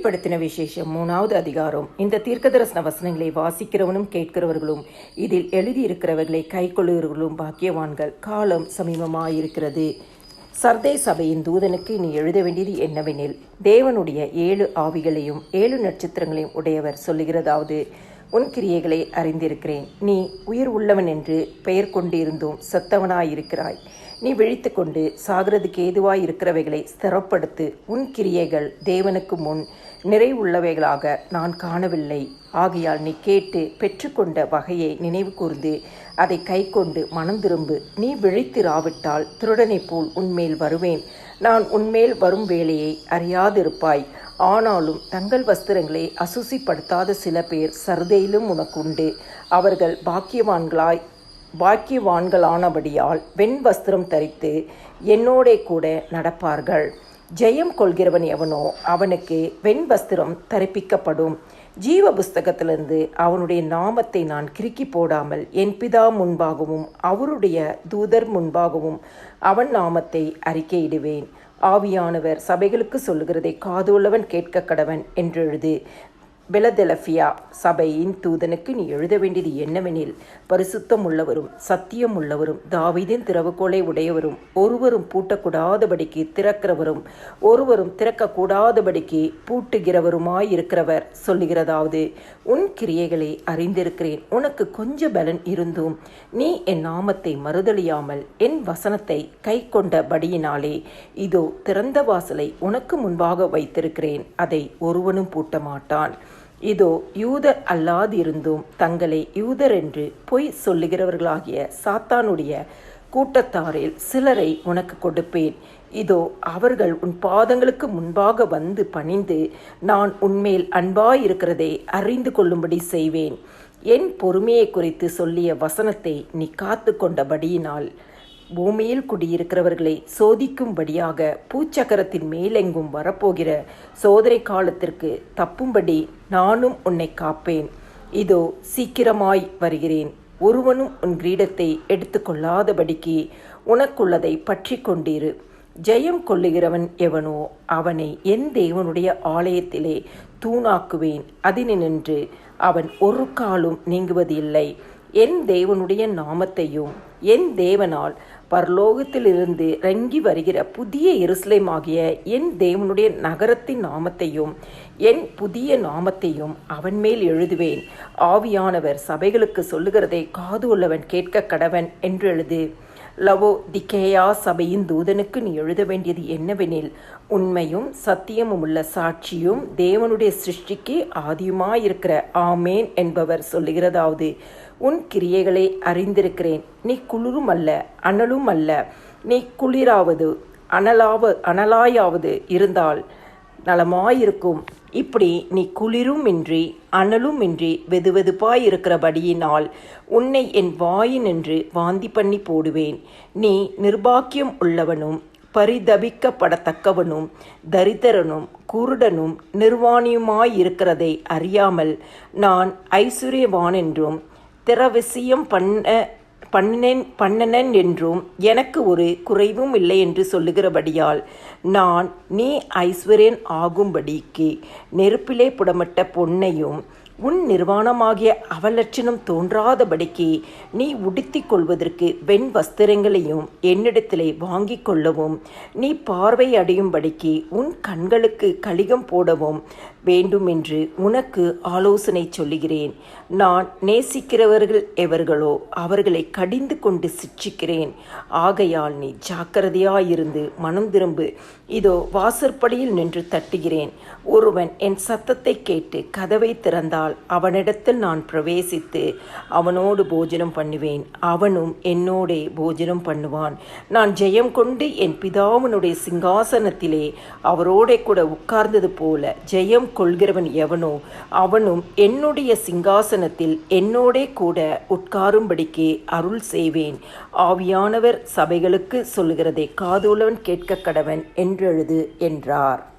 வெளிப்படுத்தின விசேஷம் மூணாவது அதிகாரம். இந்த தீர்க்கதரசன வசனங்களை வாசிக்கிறவனும் கேட்கிறவர்களும் இதில் எழுதியிருக்கிறவர்களை கை கொள்ளுகிறவர்களும் பாக்கியவான்கள். காலம் சமீபமாயிருக்கிறது. சர்தே சபையின் தூதனுக்கு நீ எழுத வேண்டியது என்னவெனில் தேவனுடைய ஏழு ஆவிகளையும் ஏழு நட்சத்திரங்களையும் உடையவர் சொல்லுகிறதாவது உன் கிரியைகளை அறிந்திருக்கிறேன். நீ உயிர் உள்ளவன் என்று பெயர் கொண்டிருந்தும் செத்தவனாயிருக்கிறாய். நீ விழித்து கொண்டு சாகிறதுக்கு ஏதுவாயிருக்கிறவைகளை ஸ்திரப்படுத்து. உன் கிரியைகள் தேவனுக்கு முன் நிறைவுள்ளவைகளாக நான் காணவில்லை. ஆகையால் நீ கேட்டு பெற்றுக்கொண்ட வகையை நினைவு கூர்ந்து அதை கை கொண்டு மனம் திரும்பு. நீ விழித்திராவிட்டால் திருடனைப் போல் உன்மேல் வருவேன். நான் உன்மேல் வரும் வேலையை அறியாதிருப்பாய். ஆனாலும் தங்கள் வஸ்திரங்களை அசுசிப்படுத்தாத சில பேர் சர்தையிலும் உனக்குண்டு. அவர்கள் பாக்கியவான்களாய் பாக்கியவான்களானபடியால் வெண் வஸ்திரம் தரித்து என்னோடே கூட நடப்பார்கள். ஜெயம் கொள்கிறவன் எவனோ அவனுக்கு வெண் வஸ்திரம் தரிப்பிக்கப்படும். ஜீவ புஸ்தகத்திலிருந்து அவனுடைய நாமத்தை நான் கிறுக்கி போடாமல் என் பிதா முன்பாகவும் அவருடைய தூதர் முன்பாகவும் அவன் நாமத்தை அறிக்கையிடுவேன். ஆவியானவர் சபைகளுக்கு சொல்லுகிறதை காதுள்ளவன் கேட்க கடவன் என்றெழுது பெலதெலஃபியா சபையின் தூதனுக்கு நீ எழுத வேண்டியது என்னவெனில் பரிசுத்தம் உள்ளவரும் சத்தியம் உள்ளவரும் தாவிதின் திறவுகோலை உடையவரும் ஒருவரும் பூட்டக்கூடாதபடிக்கு திறக்கிறவரும் ஒருவரும் திறக்கக்கூடாதபடிக்கு பூட்டுகிறவருமாயிருக்கிறவர் சொல்லுகிறதாவது உன் கிரியைகளை அறிந்திருக்கிறேன். உனக்கு கொஞ்ச பலன் இருந்தும் நீ என் நாமத்தை மறுதலியாமல் என் வசனத்தை கை கொண்டபடியினாலே இதோ திறந்த வாசலை உனக்கு முன்பாக வைத்திருக்கிறேன். அதை ஒருவனும் பூட்ட மாட்டான் இதோ யூதர் அல்லாதிருந்தும் தங்களை யூதர் என்று பொய் சொல்லுகிறவர்களாகிய சாத்தானுடைய கூட்டத்தாரில் சிலரை உனக்கு கொடுப்பேன். இதோ அவர்கள் உன் பாதங்களுக்கு முன்பாக வந்து பணிந்து நான் உன்மேல் அன்பாயிருக்கிறதை அறிந்து கொள்ளும்படி செய்வேன். என் பொறுமையை குறித்து சொல்லிய வசனத்தை நீ காத்து கொண்டபடியினால் பூமியில் குடியிருக்கிறவர்களை சோதிக்கும்படியாக பூச்சக்கரத்தின் மேலெங்கும் வரப்போகிற சோதனை காலத்திற்கு தப்பும்படி நானும் உன்னை காப்பேன். இதோ சீக்கிரமாய் வருகிறேன். ஒருவனும் உன் கிரீடத்தை எடுத்துக்கொள்ளாதபடிக்கு உனக்குள்ளதை பற்றி கொண்டிரு. ஜெயம் கொள்ளுகிறவன் எவனோ அவனை என் தேவனுடைய ஆலயத்திலே தூணாக்குவேன். அதினின்று அவன் ஒரு காலும் நீங்குவதில்லை. என் தேவனுடைய நாமத்தையும் என் தேவனால் பரலோகத்திலிருந்து இறங்கி வருகிற புதிய எருசலேமாகிய என் தேவனுடைய நகரத்தின் நாமத்தையும் என் புதிய நாமத்தையும் அவன் மேல் எழுதுவேன். ஆவியானவர் சபைகளுக்கு சொல்லுகிறதை காது உள்ளவன் கேட்க கடவன் என்று எழுது. லவோ திகேயா சபையின் தூதனுக்கு நீ எழுத வேண்டியது என்னவெனில் உண்மையும் சத்தியமும் உள்ள சாட்சியும் தேவனுடைய சிருஷ்டிக்கு ஆதியுமாயிருக்கிற ஆமேன் என்பவர் சொல்லுகிறதாவது உன் கிரியைகளை அறிந்திருக்கிறேன். நீ குளிரும் அல்ல அனலும் அல்ல நீ குளிராவது அனலாவ அனலாயாவது இருந்தால் நலமாயிருக்கும். இப்படி நீ குளிருமின்றி அனலுமின்றி அனலும் வெதுவெதுப்பாய் இருக்கிறபடியினால் உன்னை என் வாயினின்று வாந்தி பண்ணி போடுவேன். நீ நிர்பாக்கியம் உள்ளவனும் பரிதபிக்கப்படத்தக்கவனும் தரித்திரனும் குருடனும் நிர்வாணியுமாயிருக்கிறதை அறியாமல் நான் ஐஸ்வர்யவான் என்றும் திரவசியம் பண்ண பண்ணனேன் பண்ணனன் என்றும் எனக்கு ஒரு குறைவும் இல்லை என்று சொல்லுகிறபடியால் நான் நீ ஐஸ்வர்யன் ஆகும்படிக்கு நெருப்பிலே புடமட்ட பொன்னையும் உன் நிர்வாணமாகிய அவலட்சணம் தோன்றாதபடிக்கு நீ உடுத்திக் கொள்வதற்கு வெண் வஸ்திரங்களையும் என்னிடத்திலே வாங்கிக் கொள்ளவும் நீ பார்வை அடையும்படிக்கு உன் கண்களுக்கு கலிகம் போடவும் வேண்டுமென்று உனக்கு ஆலோசனை சொல்லுகிறேன். நான் நேசிக்கிறவர்கள் எவர்களோ அவர்களை கடிந்து கொண்டு சிட்சிக்கிறேன். ஆகையால் நீ ஜாக்கிரதையாயிருந்து மனம் திரும்பு. இதோ வாசற்படியில் நின்று தட்டுகிறேன். ஒருவன் என் சத்தத்தை கேட்டு கதவை திறந்தால் அவனிடத்தில் நான் பிரவேசித்து அவனோடு போஜனம் பண்ணுவேன். அவனும் என்னோடே போஜனம் பண்ணுவான். நான் ஜெயம் கொண்டு என் பிதாவினுடைய சிங்காசனத்திலே அவரோடே கூட உட்கார்ந்தது போல ஜெயம் கொள்கிறவன் எவனோ அவனும் என்னுடைய சிங்காசனத்தில் என்னோடே கூட உட்காரும்படிக்கு அருள் செய்வேன். ஆவியானவர் சபைகளுக்கு சொல்லுகிறதை காதோலவன் கேட்க கடவன் என்றெழுது என்றார்.